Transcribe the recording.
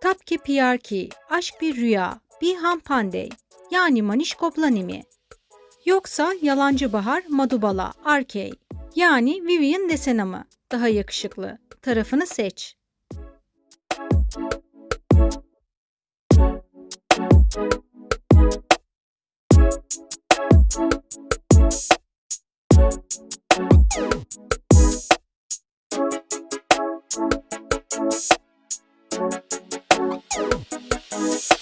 Tapki piyarki, aşk bir rüya, bir hampandey, yani manişkoplanimi. Yoksa yalancı bahar madubala, arkey, yani Vivian desene mı? Daha yakışıklı. Tarafını seç. Thank you. you